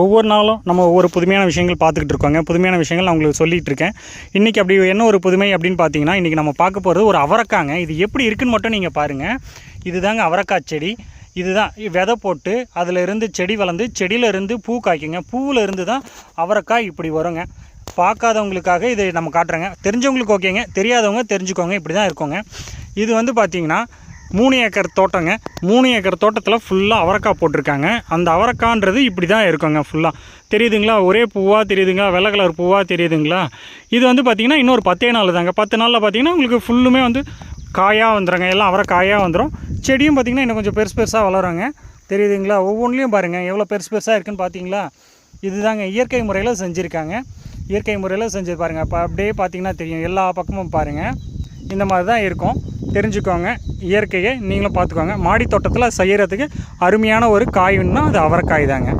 ஒவ்வொரு நாளும் நம்ம ஒவ்வொரு புதுமையான விஷயங்கள் பார்த்துக்கிட்டு இருக்கோங்க. புதுமையான விஷயங்கள் நான் உங்களுக்கு சொல்லிகிட்டு இருக்கேன். இன்றைக்கி அப்படி என்ன ஒரு புதுமை அப்படின்னு பார்த்தீங்கன்னா இன்றைக்கி நம்ம பார்க்க போகிறது ஒரு அவரக்காங்க. இது எப்படி இருக்குன்னு மட்டும் நீங்கள் பாருங்கள் இதுதாங்க அவரைக்காய் செடி. இதுதான் விதை போட்டு அதில் இருந்து செடி வளர்ந்து செடியில இருந்து பூ காய்க்குங்க. பூவில் இருந்து தான் அவரைக்காய் இப்படி வருங்க. பார்க்காதவங்களுக்காக இதை நம்ம காட்டுறேங்க. தெரிஞ்சவங்களுக்கு ஓகேங்க. தெரியாதவங்க தெரிஞ்சுக்கோங்க. இப்படி தான் இருக்கோங்க. இது வந்து பார்த்தீங்கன்னா மூணு ஏக்கர் தோட்டங்க. மூணு ஏக்கர் தோட்டத்தில் ஃபுல்லாக அவரக்காய் போட்டிருக்காங்க. அந்த அவரக்கான்றது இப்படி தான் இருக்குங்க ஃபுல்லாக தெரியுதுங்களா? ஒரே பூவாக தெரியுதுங்களா? வெள்ளை கலர் பூவாக தெரியுதுங்களா? இது வந்து பார்த்திங்கன்னா இன்னொரு பத்தே நாள் தாங்க. பத்து நாளில் பார்த்தீங்கன்னா உங்களுக்கு ஃபுல்லுமே வந்து காயாக வந்துடுங்க எல்லாம் அவரைக்காயாக வந்துடும் செடியும் பார்த்திங்கன்னா இன்னும் கொஞ்சம் பெருசு பெருசாக வளருங்க. தெரியுதுங்களா? ஒவ்வொன்றிலையும் பாருங்கள் எவ்வளோ பெருசு பெருசாக இருக்குன்னு பார்த்தீங்களா இதுதாங்க இயற்கை முறையில் செஞ்சுருக்காங்க. இயற்கை முறையில் செஞ்சு பாருங்கள் இப்போ அப்படியே பார்த்தீங்கன்னா தெரியும். எல்லா பக்கமும் பாருங்கள் இந்த மாதிரி தான் இருக்கும். தெரிஞ்சுக்கோங்க. இயற்கையை நீங்களும் பார்த்துக்கோங்க. மாடி தோட்டத்தில் செய்கிறதுக்கு அருமையான ஒரு காய்ன்னா அது அவரைக்காய் தாங்க.